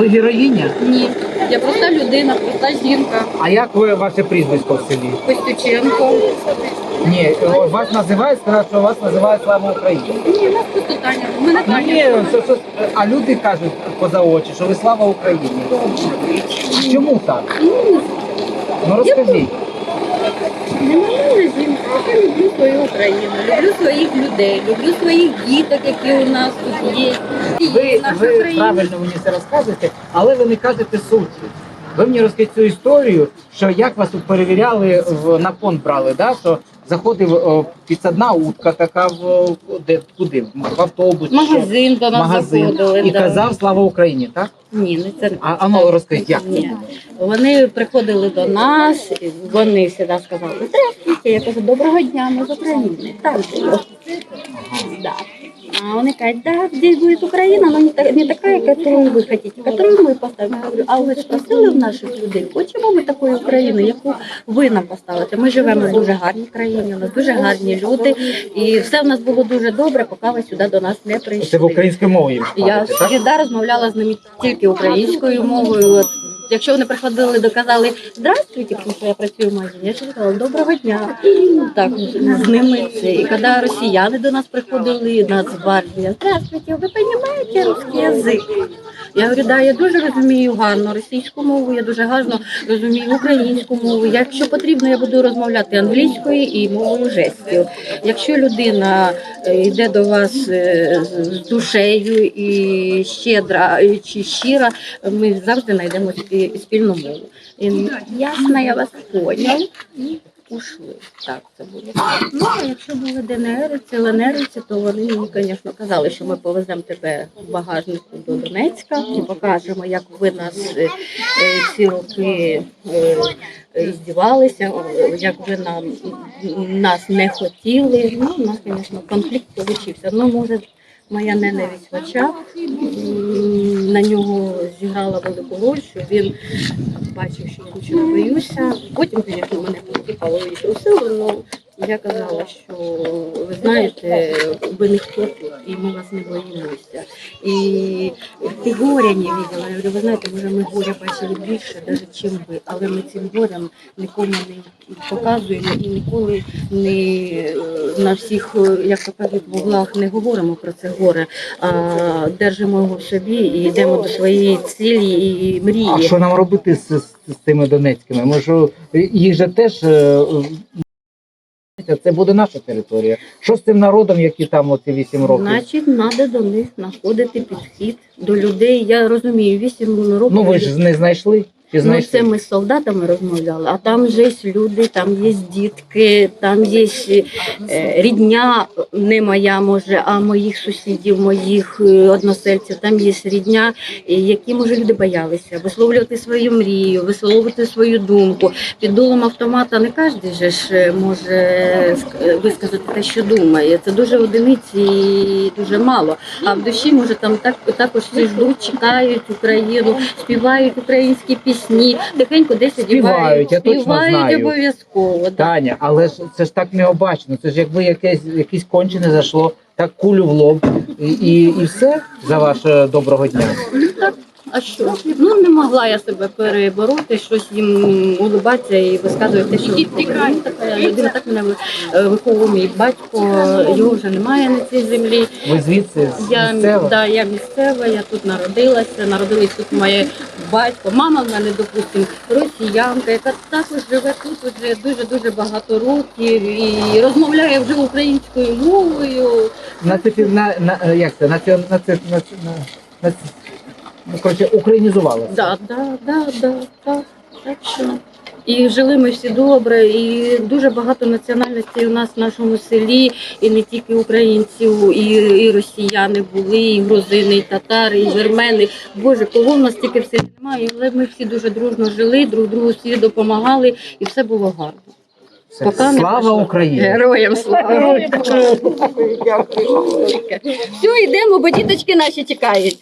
Ви героїня? Ні. Я проста людина, проста жінка. А як ви ваше прізвисько в селі? Костюченко. Ні, вас називають, сказали, що вас називають Слава Україні. Ні, нас просто Таня. Мене Ну, Таня. ні, що- що- а люди кажуть поза очі, що ви слава Україні. Чому так? Ну розкажіть. Ненормальна жінка. Я люблю свою Україну, люблю своїх людей, люблю своїх діток, які у нас тут є. Ви, ви правильно мені це розказуєте, але ви не кажете суті. Ви мені розкажіть цю історію, що як вас тут перевіряли в на фонд брали, да? що заходив о, підсадна утка така в де куди? В автобус, Магазин до нас магазин заходили. і да. казав слава Україні, так? Ні, не це. А, а ну розкажіть, як Ні. Вони приходили до нас, і вони завжди сказали, здравствуйте. Я кажу, доброго дня, ми з України. Так було. Вони кажуть, да, здесь будет Украина, но не, та- не такая, которую вы хотите, которую мы поставим. Я говорю, а ви спросили в наших людей, хочемо ми такої України, яку ви нам поставите? Ми живемо в дуже гарній країні, у нас дуже гарні люди, і все в нас було дуже добре, поки ви сюди до нас не прийшли. Це в українській мові їм Я скажете, так? завжди розмовляла з ними тільки українською мовою. От, якщо вони приходили, доказали здравствуйте, тому що я працюю в магазині, я казала доброго дня. Так з ними це. І коли росіяни до нас приходили, нас Нацгвардія, здравствуйте, ви розумієте русський язик? Я говорю, да, я дуже розумію гарно російську мову, я дуже гарно розумію українську мову. Якщо потрібно, я буду розмовляти англійською і мовою жестів. Якщо людина е, йде до вас е, з душею і щедра е, чи щира, ми завжди знайдемо спі- спільну мову. І, Ясно, я вас поняв. Ушли. Так це було. Ну, а якщо були ДНРівці, ЛНРівці, то вони мені, звісно, казали, що ми повеземо тебе в багажнику до Донецька і покажемо, як ви нас е, е, ці роки е, е, здівалися, е, як ви нам нас не хотіли. Ну, у нас, звісно, конфлікт вийшов. Ну, може, моя ненависть в очах на нього зіграла велику роль, що він бачив, що я нічого не боюся. Потім, звісно, мене поцікавило і трусили, але я казала, що ви знаєте, ви ніхто тут, і ми вас не боїмося. І ти горя не виділа. Я говорю, ви знаєте, може ми горя бачили більше, навіть чим ви, але ми цим горем нікому не показуємо і ніколи не е, на всіх, е, як то кажуть, вуглах не говоримо про це горе, а держимо його в собі і йдемо до своєї цілі і мрії. А що нам робити з, з, з тими донецькими? Може, їх же теж е, це буде наша територія. Що з тим народом, які там оці 8 років? Значить, треба до них знаходити підхід до людей. Я розумію, вісім років. Ну ви ж не знайшли? Чи Ну, це ми з солдатами розмовляли, а там же є люди, там є дітки, там є е, рідня, не моя може, а моїх сусідів, моїх е, односельців, там є рідня, які може люди боялися висловлювати свою мрію, висловлювати свою думку. Під дулом автомата не кожен же ж е, може висказати те, що думає. Це дуже одиниці і дуже мало. А в душі може там так також всі ждуть, чекають Україну, співають українські пісні, тихенько десь Співають, я точно співають знаю. обов'язково. Да. Таня, але ж це ж так необачно. Це ж якби якесь якесь кончене зайшло, так кулю в лоб і, і, і все за ваше доброго дня. Ну так, а що? Ну не могла я себе перебороти, щось їм улибатися і висказувати, що ну, така людина так мене е, виховував мій батько, його вже немає на цій землі. Ви звідси Я, місцева? да, я місцева, я тут народилася, народилась тут моє батько. Мама в мене, допустим, росіянка, яка також живе тут вже дуже-дуже багато років і розмовляє вже українською мовою. На, на, е, як це? Наці... Наці... Наці... Наці... Ну, коротше, українізувалася. Да, да, да, да, так, так що. І жили ми всі добре, і дуже багато національностей у нас в нашому селі, і не тільки українців, і, і росіяни були, і грузини, і татари, і вірмени. Боже, кого в нас тільки в селі немає, але ми всі дуже дружно жили, друг другу всі допомагали, і все було гарно. Все. Поки Слава. Україні! Героям слава! Все, йдемо, бо діточки наші чекають.